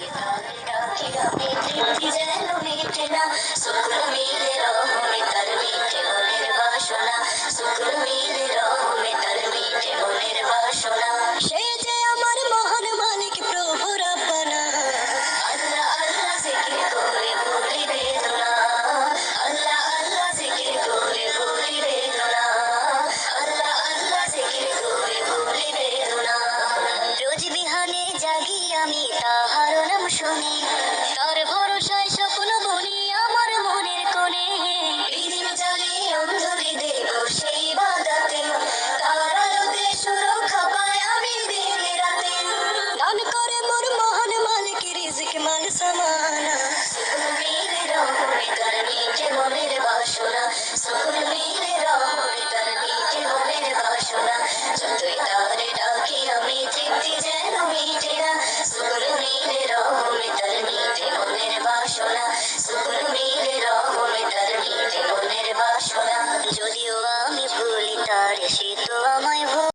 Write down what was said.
Yeah. Bye. তার সে তো আমায় ভুল